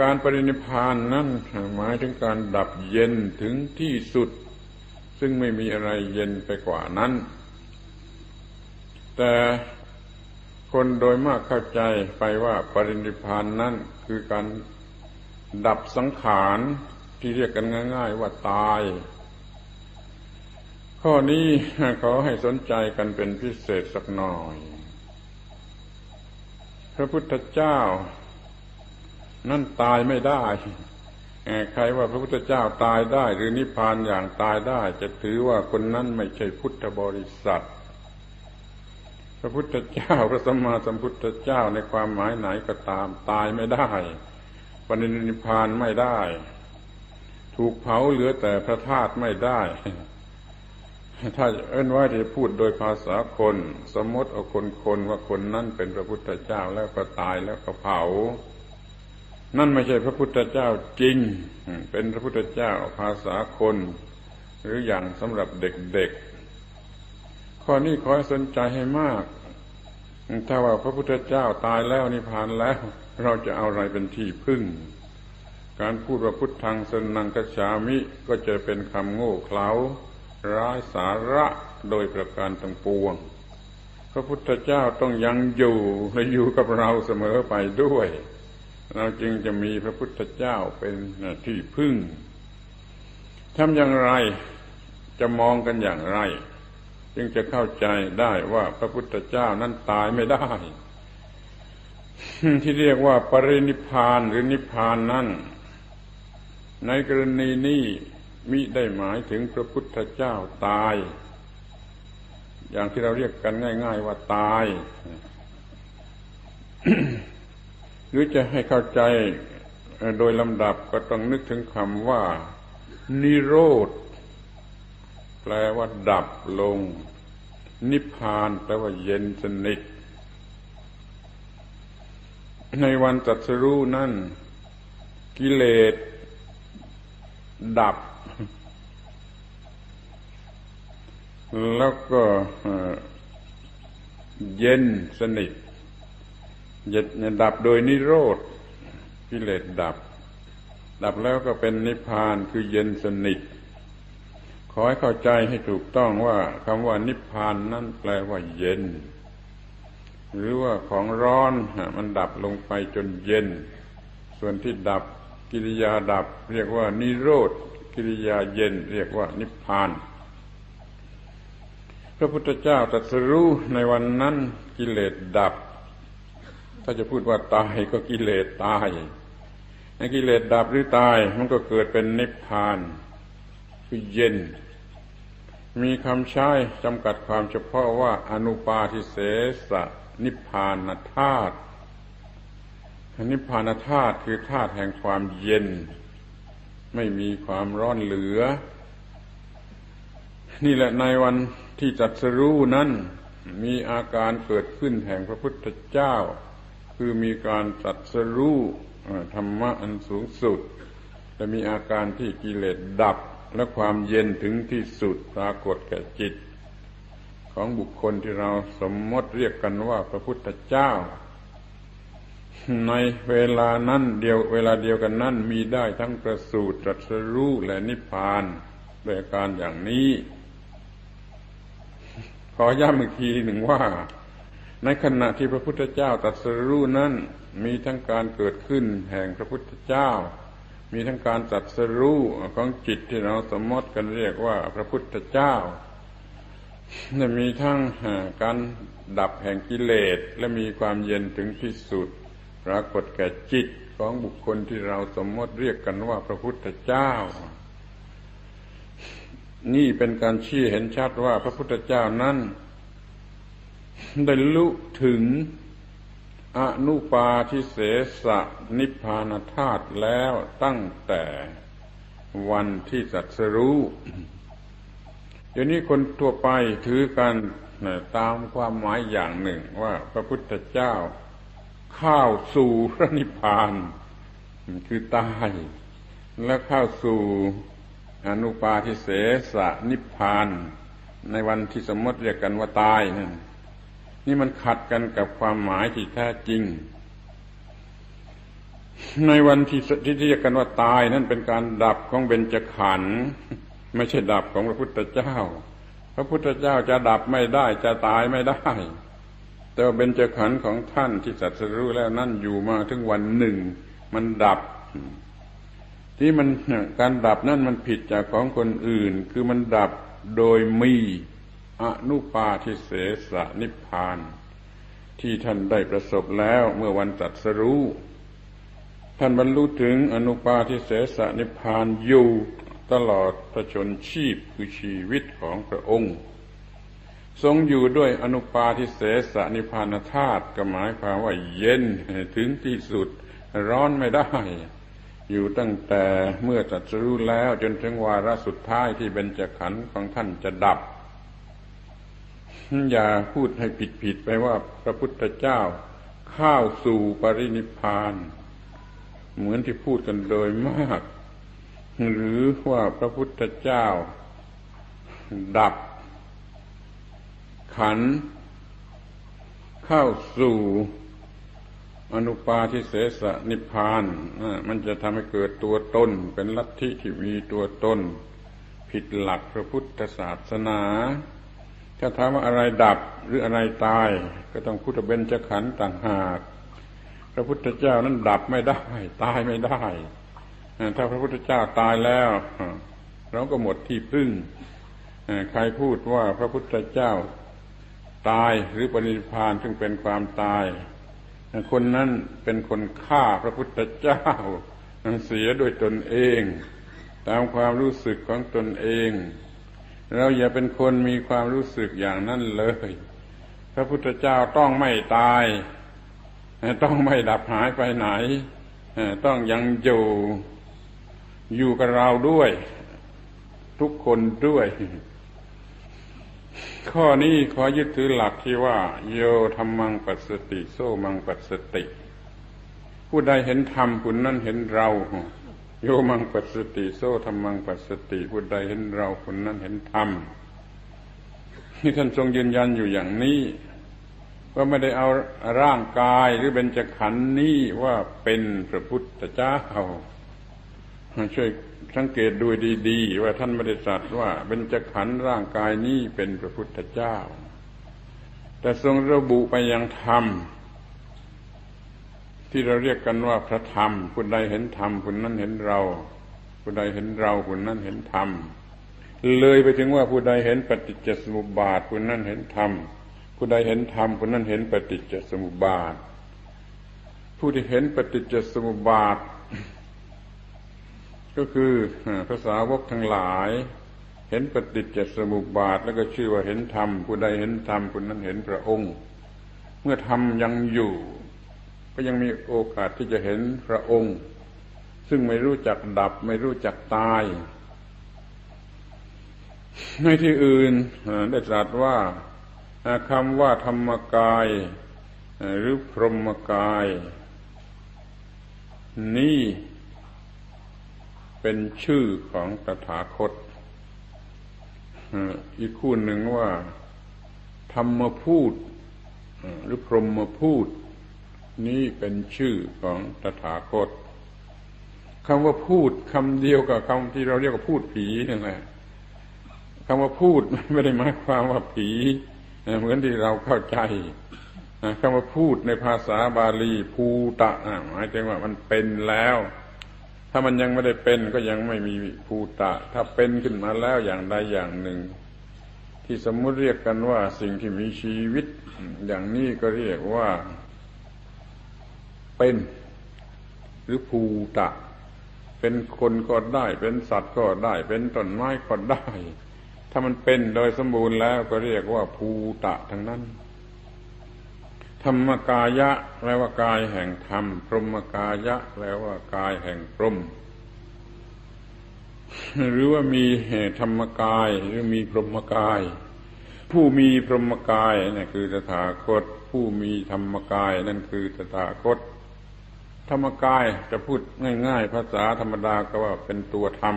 การปรินิพานนั้นหมายถึงการดับเย็นถึงที่สุด ซึ่งไม่มีอะไรเย็นไปกว่านั้น แต่คนโดยมากเข้าใจไปว่าปรินิพานนั้นคือการดับสังขารที่เรียกกันง่าย ๆ ว่าตาย ข้อนี้ขอให้สนใจกันเป็นพิเศษสักหน่อย พระพุทธเจ้า นั่นตายไม่ได้ใครว่าพระพุทธเจ้าตายได้ หรือนิพพานอย่างตายได้ จะถือว่าคนนั้นไม่ใช่พุทธบริษัท พระพุทธเจ้าพระสัมมาสัมพุทธเจ้าในความหมายไหนก็ตามตายไม่ได้ปณินิพพานไม่ได้ ถูกเผาเหลือแต่พระธาตุไม่ได้ ถ้าเอิ้นว่าจะพูดโดยภาษาคน สมมติเอาคนคนว่าคนนั้นเป็นพระพุทธเจ้าแล้วก็ตายแล้วก็เผา นั่นไม่ใช่พระพุทธเจ้าจริง เป็นพระพุทธเจ้าภาษาคน หรืออย่างสำหรับเด็กๆ ข้อนี้ขอให้สนใจให้มาก ถ้าว่าพระพุทธเจ้าตายแล้วนิพพานแล้ว เราจะเอาอะไรเป็นที่พึ่ง การพูดว่าพุทธังสนังกชามิก็จะเป็นคำโง่เขลาร้ายสาระโดยประการต่างปวง พระพุทธเจ้าต้องยังอยู่และอยู่กับเราเสมอไปด้วย เราจึงจะมีพระพุทธเจ้าเป็นที่พึ่งทำอย่างไรจะมองกันอย่างไร จึงจะเข้าใจได้ว่าพระพุทธเจ้านั้นตายไม่ได้ ที่เรียกว่าปรินิพานหรือนิพานนั้นในกรณีนี้มิได้หมายถึงพระพุทธเจ้าตาย อย่างที่เราเรียกกันง่าย ๆ ว่าตาย หรือจะให้เข้าใจโดยลำดับก็ต้องนึกถึงคำว่า นิโรธ แปลว่า ดับลง นิพพานแปลว่าเย็นสนิทในวันตัดสรู้นั่น กิเลส ดับ แล้วก็เย็นสนิท เย็นดับโดยนิโรธกิเลสดับ ดับแล้วก็เป็นนิพพานคือเย็นสนิท ขอให้เข้าใจให้ถูกต้องว่าคำว่านิพพานนั่นแปลว่าเย็น หรือว่าของร้อนมันดับลงไปจนเย็น ส่วนที่ดับกิริยาดับ เรียกว่านิโรธกิริยาเย็น เรียกว่านิพพานพระพุทธเจ้าตรัสรู้ในวันนั้นกิเลสดับ ถ้าจะพูดว่าตายก็กิเลสตายในกิเลสดับหรือตายมันก็เกิดเป็นนิพพานคือเย็น มีคำใช้จำกัดความเฉพาะว่าอนุปาทิเสสนิพพานธาตุนิพพานธาตุคือธาตุแห่งความเย็น ไม่มีความร้อนเหลือ นี่แหละในวันที่จัดสรู้นั้น มีอาการเกิดขึ้นแห่งพระพุทธเจ้า คือมีการจัดสรู้ธรรมะอันสูงสุดและมีอาการที่กิเลสดับและความเย็นถึงที่สุดปรากฏแก่จิต ของบุคคลที่เราสมมติเรียกกันว่าพระพุทธเจ้า ในเวลานั้นเดียวเวลาเดียวกันนั้นมีได้ทั้งประสูตรตรัสรู้และนิพพานโดยการอย่างนี้ ขอย้ำอีกทีหนึ่งว่า ในขณะที่พระพุทธเจ้าตรัสรู้นั้นมีทั้งการเกิดขึ้นแห่งพระพุทธเจ้า มีทั้งการตรัสรู้ของจิตที่เราสมมติกันเรียกว่าพระพุทธเจ้ามีทั้งการดับแห่งกิเลสและมีความเย็นถึงที่สุด ปรากฏแก่จิตของบุคคลที่เราสมมติเรียกกันว่าพระพุทธเจ้า นี่เป็นการชี้เห็นชัดว่าพระพุทธเจ้านั้น ได้ลุถึงอนุปาทิเสสนิพพานธาตุแล้วตั้งแต่วันที่สัตสรู้เดี๋ยวนี้คนทั่วไปถือกันตามความหมายอย่างหนึ่งว่าพระพุทธเจ้าเข้าสู่พระนิพพาน คือตาย แล้วเข้าสู่อนุปาทิเสสนิพพาน ในวันที่สมมติเรียกกันว่าตายนั่น นี่มันขัดกันกับความหมายที่แท้จริง ในวันที่ที่เรียกกันว่าตายนั่นเป็นการดับของเบญจขันธ์ไม่ใช่ดับของพระพุทธเจ้า พระพุทธเจ้าจะดับไม่ได้จะตายไม่ได้ แต่เบญจขันธ์ของท่านที่สัตรู้แล้วนั่นอยู่มาถึงวันหนึ่ง มันดับ ที่มันการดับนั่นมันผิดจากของคนอื่น คือมันดับโดยมี อนุปาทิเสสนิพพาน ที่ท่านได้ประสบแล้วเมื่อวันตัดสรู้ ท่านบรรลุถึงอนุปาทิเสสนิพพานอยู่ตลอดประชนชีพคือชีวิตของพระองค์ ทรงอยู่ด้วยอนุปาทิเสสนิพพานธาตุก็หมายความว่าเย็นถึงที่สุดร้อนไม่ได้ อยู่ตั้งแต่เมื่อตัดสู้แล้วจนถึงวาระสุดท้ายที่เป็นจขันของท่านจะดับ อย่าพูดให้ผิดๆไปว่าพระพุทธเจ้าเข้าสู่ปรินิพานเหมือนที่พูดกันโดยมาก หรือว่าพระพุทธเจ้า ดับ ขัน เข้าสู่อนุปาทิเสสนิพานมันจะทำให้เกิดตัวตนเป็นลัทธิที่มีตัวตน ผิดหลักพระพุทธศาสนา ถ้าถามว่าอะไรดับหรืออะไรตาย ก็ต้องพุทธเบญจขันธ์ต่างหาก พระพุทธเจ้านั้นดับไม่ได้ ตายไม่ได้ ถ้าพระพุทธเจ้าตายแล้ว เราก็หมดที่พึ่ง ใครพูดว่าพระพุทธเจ้าตายหรือปณิพานซึ่งเป็นความตาย คนนั้นเป็นคนฆ่าพระพุทธเจ้าเสียโดยตนเอง ตามความรู้สึกของตนเอง เราอย่าเป็นคนมีความรู้สึกอย่างนั้นเลย พระพุทธเจ้าต้องไม่ตาย ต้องไม่ดับหายไปไหน ต้องยังอยู่อยู่กับเราด้วย ทุกคนด้วย ข้อนี้ขอยึดถือหลักที่ว่า โยธรรมังปัสสติ โซมังปัสสติ ผู้ใดเห็นธรรมผู้นั้นเห็นเรา โยมังปัสสติโซธรรมังปัสสติผู้ใดเห็นเราผู้นั้นเห็นธรรมที่ท่านทรงยืนยันอยู่อย่างนี้ว่าไม่ได้เอาร่างกายหรือเบญจขันธ์นี้ว่าเป็นพระพุทธเจ้าช่วยสังเกตดูดีๆ ว่าท่านไม่ได้ตรัสว่าเบญจขันธ์ร่างกายนี้เป็นพระพุทธเจ้า แต่ทรงระบุไปยังธรรม ที่เราเรียกกันว่าพระธรรมผู้ใดเห็นธรรมผู้นั้นเห็นเราผู้ใดเห็นเราผู้นั้นเห็นธรรมเลยไปถึงว่าผู้ใดเห็นปฏิจจสมุปบาทผู้นั้นเห็นธรรมผู้ใดเห็นธรรมผู้นั้นเห็นปฏิจจสมุปบาท ผู้ที่เห็นปฏิจจสมุปบาท ก็คือภาษาวกทั้งหลาย เห็นปฏิจจสมุปบาท แล้วก็ชื่อว่าเห็นธรรมผู้ใดเห็นธรรมผู้นั้นเห็นพระองค์ เมื่อธรรมยังอยู่ ก็ยังมีโอกาสที่จะเห็นพระองค์ ซึ่งไม่รู้จักดับ ไม่รู้จักตาย ในที่อื่นได้ตรัสว่าคำว่าธรรมกาย หรือพรหมกาย นี่เป็นชื่อของตถาคตอีกคู่หนึ่งว่า ธรรมพูดหรือพรหมพูด นี่เป็นชื่อของตถาคตคำว่าพูดคำเดียวกับคำที่เราเรียกว่าพูดผีนั่นแหละคำว่าพูดไม่ได้หมายความว่าผีเหมือนที่เราเข้าใจคำว่าพูดในภาษาบาลีภูตะหมายถึงว่ามันเป็นแล้ว ถ้ามันยังไม่ได้เป็นก็ยังไม่มีภูตะ ถ้าเป็นขึ้นมาแล้วอย่างใดอย่างหนึ่ง ที่สมมุติเรียกกันว่าสิ่งที่มีชีวิต อย่างนี้ก็เรียกว่า เป็น หรือภูตะ เป็นคนก็ได้ เป็นสัตว์ก็ได้ เป็นต้นไม้ก็ได้ ถ้ามันเป็นโดยสมบูรณ์แล้วก็เรียกว่าภูตะทั้งนั้น ธรรมกายะแปลว่ากายแห่งธรรม พรหมกายะแปลว่ากายแห่งพรหมหรือว่ามีธรรมกายหรือมีพรหมกาย ผู้มีพรหมกายนั่นคือตถาคต ผู้มีธรรมกายนั่นคือตถาคต ธรรมกายจะพูดง่าย ๆ ภาษาธรรมดาก็ว่าเป็นตัวธรรม